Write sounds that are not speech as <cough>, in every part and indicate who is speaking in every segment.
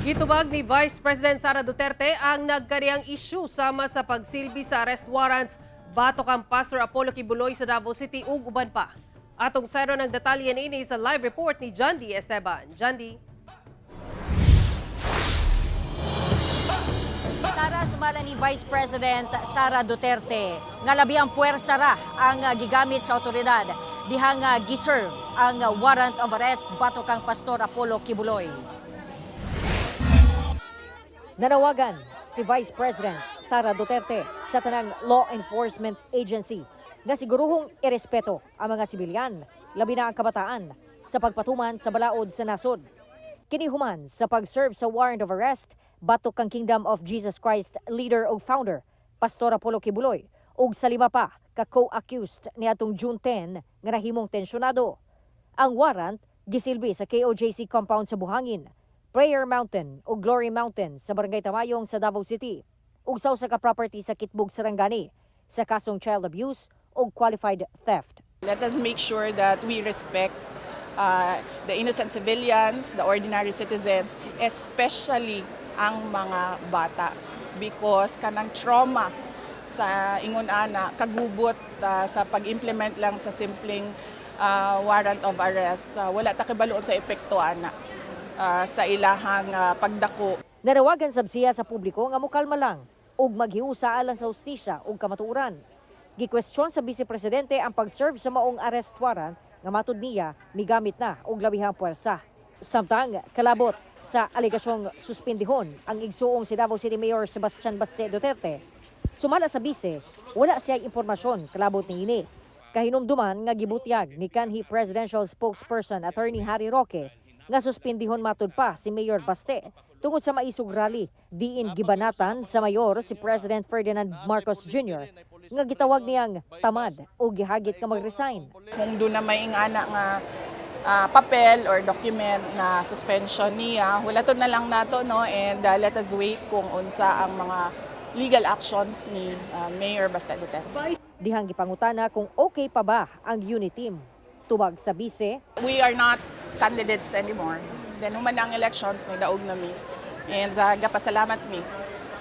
Speaker 1: Gitubag ni Vice President Sara Duterte ang nagkariyang issue sama sa pagsilbi sa arrest warrants batok ang Pastor Apollo Kibuloy sa Davao City ug uban pa. Atong sayro ng detalye ini sa live report ni John D. Esteban. John D.
Speaker 2: Sara sumala ni Vice President Sara Duterte nga labi ang puwersa ra ang uh, gigamit sa otoridad dihang uh, giserve ang uh, warrant of arrest batok kang Pastor Apollo Kibuloy. Nanawagan si Vice President Sara Duterte sa tanang law enforcement agency nga siguruhong irespeto ang mga sibilyan, labi na ang kabataan, sa pagpatuman sa balaod sa nasod. Kinihuman sa pag-serve sa warrant of arrest batok kang Kingdom of Jesus Christ leader o founder, Pastor Apollo Kibuloy, ug sa lima pa ka co-accused ni atong June 10 nga nahimong tensyonado. Ang warrant gisilbi sa KOJC compound sa Buhangin, Prayer Mountain o Glory Mountain sa Barangay Tamayong sa Davao City, ug sa usa ka property sa Kitbug, Sarangani sa kasong child abuse o qualified theft.
Speaker 3: Let us make sure that we respect uh, the innocent civilians, the ordinary citizens, especially ang mga bata. Because kanang trauma sa ingon ana kagubot uh, sa pag-implement lang sa simpleng uh, warrant of arrest uh, wala ta kibaluon sa epekto ana uh, sa ilahang uh, pagdako
Speaker 2: Nanawagan sab siya sa publiko nga mukalma lang ug maghiusa alang sa hustisya ug kamatuoran. Gikwestiyon sa Vice Presidente ang pag-serve sa maong arrest warrant nga matud niya migamit na og labihang puwersa. Samtang kalabot sa alegasyong suspendihon ang igsuong si Davao City Mayor Sebastian Baste Duterte. Sumala sa bise, wala siya impormasyon kalabot ni ini. Kahinumduman nga gibutyag ni kanhi presidential spokesperson attorney Harry Roque nga suspendihon matud pa si Mayor Baste tungod sa maisog rally diin gibanatan sa mayor si President Ferdinand Marcos Jr. nga gitawag niyang tamad o gihagit nga mag-resign.
Speaker 3: kung doon na may ingana nga ah, papel or document na suspension niya, wala to na lang nato no and uh, let us wait kung unsa ang mga legal actions ni ah, Mayor Basta Duterte.
Speaker 2: Dihang gipangutana kung okay pa ba ang unit team. Tubag sa bise,
Speaker 3: We are not candidates anymore. Then human ang elections ni daog na mi. And uh, gapasalamat mi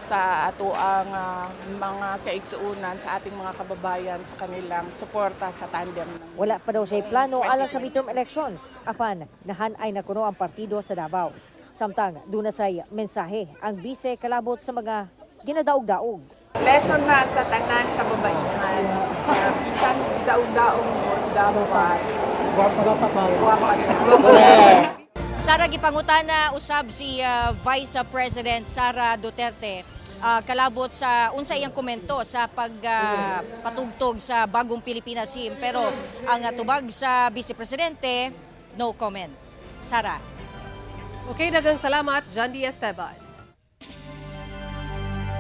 Speaker 3: sa ato ang ah, mga kaigsuunan sa ating mga kababayan sa kanilang suporta sa tandem.
Speaker 2: wala pa daw siya plano alang sa midterm elections. Apan, nahanay na kuno ang partido sa Davao. Samtang, doon na say mensahe ang bise kalabot sa mga ginadaog-daog.
Speaker 3: lesson na sa tanan kababaihan. Uh, isang daog-daog mo dapat. <laughs>
Speaker 2: Sara gipangutana usab si uh, Vice President Sara Duterte. Uh, kalabot sa unsa iyang komento sa pagpatugtog sa bagong Pilipinas him. Pero ang uh, tubag sa Vice Presidente no comment. Sara.
Speaker 1: Okay, dagang salamat, John D. Esteban.